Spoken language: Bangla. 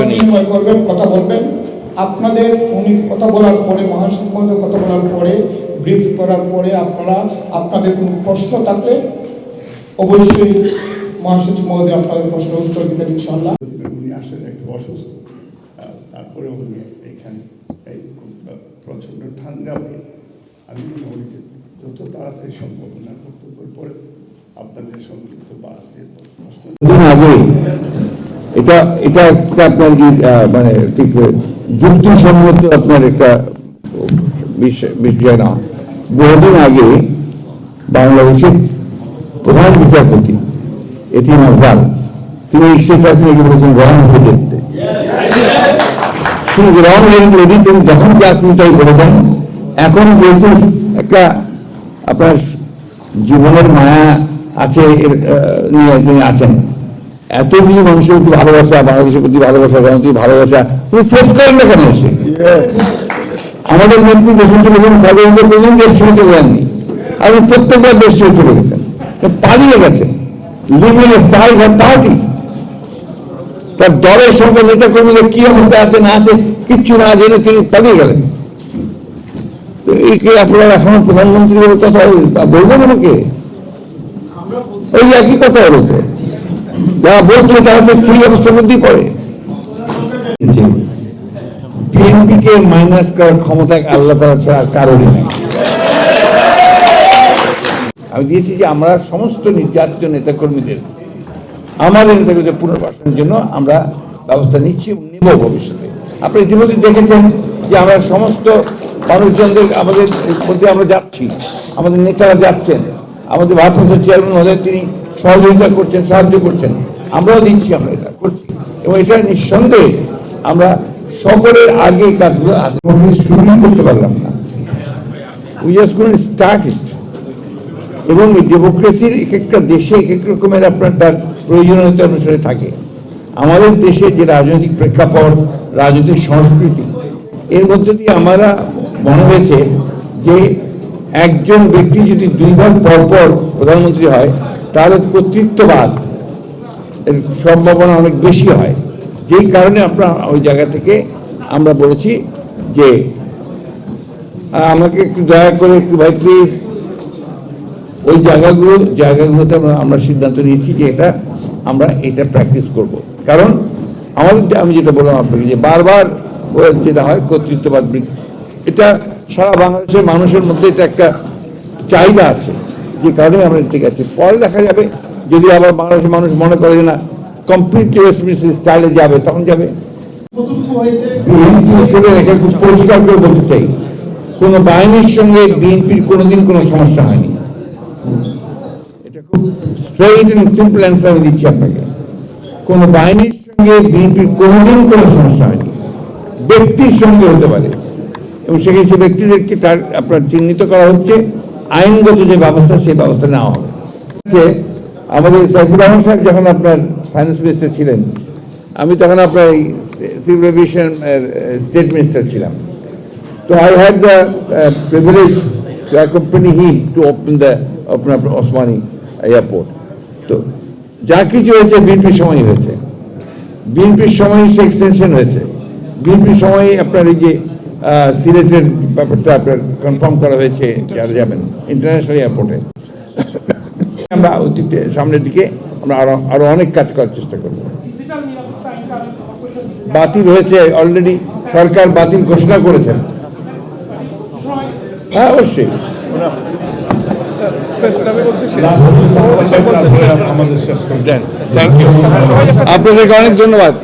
বিনিময় করবেন কথা বলবেন। আপনাদের উনি কথা বলার পরে মহোদয় কথা বলার পরে ব্রিফ করার পরে আপনারা আপনাদের কোনো প্রশ্ন থাকলে অবশ্যই মহাসচিব মহোদয় আপনাদের প্রশ্ন উত্তর দিবেন ইনশাল্লাহ উনি আসলে একটু অসুস্থ তারপরে উনি এখানে এই প্রচণ্ড ঠান্ডা বাইরে আমি মনে করি যে যত তাড়াতাড়ি সম্ভব ওনার বক্তব্যের পরে আপনাদের সংক্ষিপ্ত বা প্রশ্ন এটা এটা একটা আপনার কি মানে ঠিক যুক্তিসম্মত আপনার একটা বিষয় না। বহুদিন আগে বাংলাদেশের প্রধান বিচারপতি এটিএম আফজাল, তিনি শেখ হাসিনাকে বলেছেন, রং হয়ে দেখতে। সেই রং লেডি তিনি যখন যা খুশি তাই বলে দেন। এখন যেহেতু একটা আপনার জীবনের মায়া আছে নিয়ে তিনি আছেন। এত কিছু মানুষের প্রতি ভালোবাসা, বাংলাদেশের প্রতি ভালোবাসা রাজনৈতিক ভালোবাসা তিনি ফোর্স করেন না কেন এসে? আমাদের নেত্রী চলে গেছেন খালেদা প্রধান দেশ ছেড়ে চলে যাননি। আপনি প্রত্যেকবার দেশ ছেড়ে চলে গেছেন। পালিয়ে গেছেন। Leaving a side of party. তার দলের সঙ্গে নেতা কর্মীদের কি অবস্থা আছে, না আছে, কিচ্ছু না জেনে তিনি পালিয়ে গেলেন। তো এই কি আপনারা এখনও প্রধানমন্ত্রী কথা বলবেন আমাকে? ওই একই কথা তো যারা বলছে তারা তো সেই অবস্থার মধ্যেই পড়ে। বিএনপিকে মাইনাস করার ক্ষমতা আল্লাহ তারা ছাড়া আর কারোরই নাই। আমি দিয়েছি যে আমরা সমস্ত নির্যাতিত নেতাকর্মীদের, আমাদের নেতাকর্মীদের পুনর্বাসনের জন্য আমরা ব্যবস্থা নিচ্ছি নিব ভবিষ্যতে। আপনি ইতিমধ্যে দেখেছেন যে আমরা সমস্ত মানুষজনদের আমাদের মধ্যে আমরা যাচ্ছি, আমাদের নেতারা যাচ্ছেন। আমাদের ভারপ্রাপ্ত চেয়ারম্যান হলে তিনি সহযোগিতা করছেন, সাহায্য করছেন। আমরাও দিচ্ছি, আমরা এটা করছি। এবং এটা নিঃসন্দেহে আমরা সকলের আগে কাজগুলো আগে শুরু করতে পারলাম না। উই জাস্ট স্টার্ট ইট এবং এই ডেমোক্রেসির এক একটা দেশে এক এক রকমের আপনার তার প্রয়োজনীয়তা অনুসারে থাকে। আমাদের দেশে যে রাজনৈতিক প্রেক্ষাপট, রাজনৈতিক সংস্কৃতি, এর মধ্যে দিয়ে আমরা মনে হয়েছে যে একজন ব্যক্তি যদি দুইবার পর পর প্রধানমন্ত্রী হয় তাহলে কর্তৃত্ববাদ এর সম্ভাবনা অনেক বেশি হয়। যেই কারণে আমরা ওই জায়গা থেকে আমরা বলেছি যে আমাকে একটু দয়া করে একটু ভাই প্লিজ ওই জায়গাগুলো, জায়গাগুলোতে আমরা সিদ্ধান্ত নিয়েছি যে এটা আমরা এটা প্র্যাকটিস করব। কারণ আমাদের আমি যেটা বললাম আপনাকে যে বারবার যেটা হয় কর্তৃত্ববাদ এটা সারা বাংলাদেশের মানুষের মধ্যে এটা একটা চাহিদা আছে। যে কারণে আমরা ঠিক আছে পরে দেখা যাবে। যদি আবার বাংলাদেশের মানুষ মনে করে যে না কমপ্লিটলি ওয়েস্ট স্টাইলে যাবে, তখন যাবে। এটা খুব পরিষ্কার করে বলতে চাই, কোনো বাহিনীর সঙ্গে বিএনপির কোনোদিন কোনো সমস্যা হয়নি। এটা খুব স্ট্রেইট এন্ড সিম্পল অ্যান্সার দিচ্ছি আপনাকে। কোনো বাহিনীর সঙ্গে বিএনপির কোনোদিন কোনো সমস্যা হয়নি। ব্যক্তির সঙ্গে হতে পারে। এবং সেখানে সে ব্যক্তিদেরকে তার আপনার চিহ্নিত করা হচ্ছে, আইনগত যে ব্যবস্থা, সেই ব্যবস্থা নেওয়া হবে। আমাদের সাইফুর রহমান সাহেব যখন আপনার ফাইন্যান্স মিনিস্টার ছিলেন, আমি তখন আপনার এই সিভিল এভিয়েশন স্টেট মিনিস্টার ছিলাম। তো I had the privilege to accompany him to open the, open up Osmani airport. তো যা কিছু হয়েছে বিএনপির সময় হয়েছে। বিএনপির সময় সে এক্সটেনশন হয়েছে। বিএনপির সময় আপনার এই যে সিলেটের ব্যাপারটা আপনার কনফার্ম করা হয়েছে, যারা যাবেন ইন্টারন্যাশনাল এয়ারপোর্টে আমরা সামনের দিকে আমরা আরও আরও অনেক কাজ করার চেষ্টা করব। বাতিল হয়েছে অলরেডি সরকার বাতিল ঘোষণা করেছেন। হ্যাঁ অবশ্যই। আপনাদেরকে অনেক ধন্যবাদ।